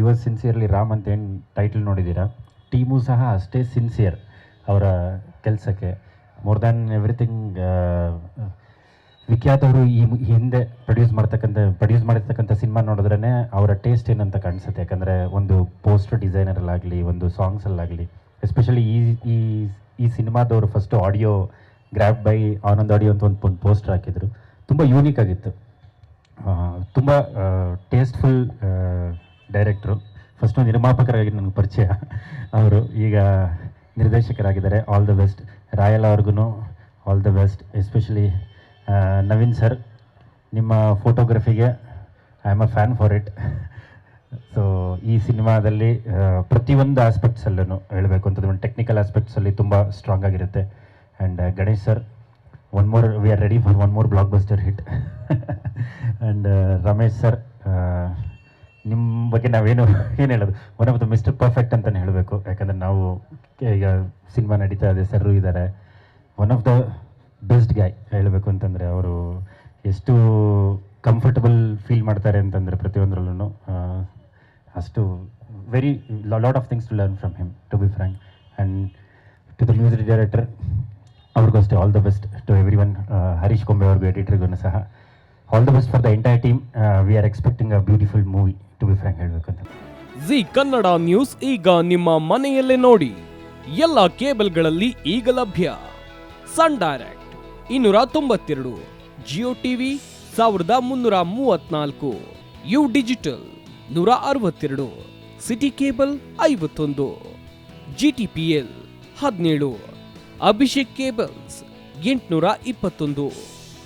Your sincerely Ram ಅಂತ ಏನು title ನೋಡಿದ್ದೀರಾ? ಟೀಮು ಸಹ ಅಷ್ಟೇ ಸಿನ್ಸಿಯರ್ ಅವರ ಕೆಲಸಕ್ಕೆ. ಮೋರ್ ದ್ಯಾನ್ ಎವ್ರಿಥಿಂಗ್ ವಿಖ್ಯಾತ್ ಅವರು ಈ ಹಿಂದೆ ಪ್ರೊಡ್ಯೂಸ್ ಮಾಡ್ತಕ್ಕಂಥ ಪ್ರೊಡ್ಯೂಸ್ ಮಾಡಿರ್ತಕ್ಕಂಥ ಸಿನಿಮಾ ನೋಡಿದ್ರೇ ಅವರ ಟೇಸ್ಟ್ ಏನಂತ ಕಾಣಿಸುತ್ತೆ. ಯಾಕಂದರೆ ಒಂದು ಪೋಸ್ಟರ್ ಡಿಸೈನರಲ್ಲಾಗಲಿ ಒಂದು ಸಾಂಗ್ಸಲ್ಲಾಗಲಿ ಎಸ್ಪೆಷಲಿ ಈ ಈ ಈ ಸಿನಿಮಾದವರು first audio grab by Anand audio ಅಂತ ಒಂದು ಒಂದು ಪೋಸ್ಟರ್ ಹಾಕಿದರು. ತುಂಬ ಯೂನಿಕ್ ಆಗಿತ್ತು. ತುಂಬ ಟೇಸ್ಟ್ಫುಲ್ ಡೈರೆಕ್ಟ್ರು. ಫಸ್ಟು ನಿರ್ಮಾಪಕರಾಗಿ ನನಗೆ ಪರಿಚಯ. ಅವರು ಈಗ ನಿರ್ದೇಶಕರಾಗಿದ್ದಾರೆ. ಆಲ್ ದ ಬೆಸ್ಟ್ ರಾಯಲ್ ಅವ್ರಿಗೂ all the best especially Naveen sir, ನಿಮ್ಮ ಫೋಟೋಗ್ರಫಿಗೆ I am a fan for it so ಈ ಸಿನಿಮಾದಲ್ಲಿ ಪ್ರತಿಯೊಂದು ಆಸ್ಪೆಕ್ಟ್ಸಲ್ಲೂ ಹೇಳಬೇಕು ಅಂತಂದ್ರೆ ಒಂದು ಟೆಕ್ನಿಕಲ್ ಆಸ್ಪೆಕ್ಟ್ಸಲ್ಲಿ ತುಂಬ ಸ್ಟ್ರಾಂಗ್ ಆಗಿರುತ್ತೆ. And Ganesh sir one more we are ready for one more blockbuster hit and Ramesh sir ನಿಮ್ಮ ಬಗ್ಗೆ ನಾವೇನು ಏನು ಹೇಳೋದು? One of the mister perfect ಅಂತಲೇ ಹೇಳಬೇಕು. ಯಾಕಂದರೆ ನಾವು ಈಗ ಸಿನಿಮಾ ನಡೀತಾ ಇದೆ, ಸರ್ರು ಇದ್ದಾರೆ one of the best guy ಹೇಳಬೇಕು ಅಂತಂದರೆ ಅವರು ಎಷ್ಟು ಕಂಫರ್ಟಬಲ್ ಫೀಲ್ ಮಾಡ್ತಾರೆ ಅಂತಂದರೆ ಪ್ರತಿಯೊಂದರಲ್ಲೂ ಅಷ್ಟು very lot of things to learn from him to be frank and to the music director ಅವ್ರಿಗೂ ಅಷ್ಟೇ all the best to everyone Harish Kombe ಅವ್ರಿಗೂ ಎಡಿಟರ್ಗೂ ಸಹ. All the best for the entire team we are expecting a beautiful movie to be frank ಹೇಳಬೇಕು ಅಂತ. G Kannada news ಈಗ ನಿಮ್ಮ ಮನೆಯಲ್ಲೇ ನೋಡಿ. ಎಲ್ಲ ಕೇಬಲ್ಗಳಲ್ಲಿ ಈಗ ಲಭ್ಯ. ಸನ್ ಡೈರೆಕ್ಟ್ ಇನ್ನೂರ ತೊಂಬತ್ತೆರಡು ಜಿಯೋ ಟಿವಿ ಸಾವಿರದ ಮುನ್ನೂರ ಮೂವತ್ನಾಲ್ಕು ಯು ಡಿಜಿಟಲ್ ನೂರ ಅರವತ್ತೆರಡು ಸಿಟಿ ಕೇಬಲ್ ಐವತ್ತೊಂದು ಜಿಟಿಪಿಎಲ್ ಹದಿನೇಳು ಅಭಿಷೇಕ್ ಕೇಬಲ್ಸ್ ಎಂಟುನೂರ ಇಪ್ಪತ್ತೊಂದು.